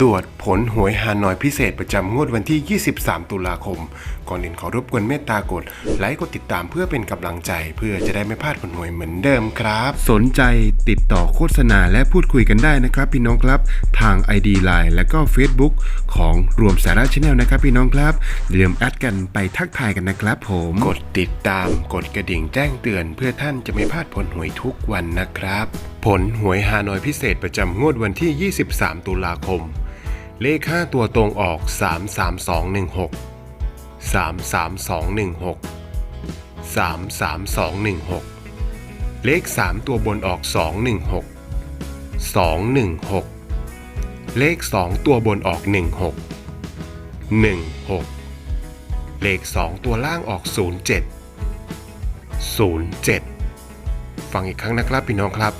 ตรวจผลหวยฮานอยพิเศษประจำงวดวันที่ 23 ตุลาคม ก่อนอื่นขอรบกวนเมตตากดไลค์กดติดตามเพื่อเป็นกำลังใจ เพื่อจะได้ไม่พลาดผลหวยเหมือนเดิมครับ สนใจติดต่อโฆษณาและพูดคุยกันได้นะครับ พี่น้องครับ ทาง ID Line และก็ Facebook ของรวมสาระชาแนลนะครับ พี่น้องครับอย่าลืมแอดกันไปทักทายกันนะครับผมกดติดตามกดกระดิ่งแจ้งเตือน เพื่อท่านจะไม่พลาดผลหวยทุกวันนะครับ ผลหวยฮานอยพิเศษประจำงวดวันที่ 23 ตุลาคม เลข 5 ตัวตรงออก 33216 33216 33216 เลข 3 ตัวบนออก 216 216 เลข 2 ตัวบนออก 16 16 เลข 2 ตัวล่างออก 07 07 ฟังอีกครั้งนะครับพี่น้องครับ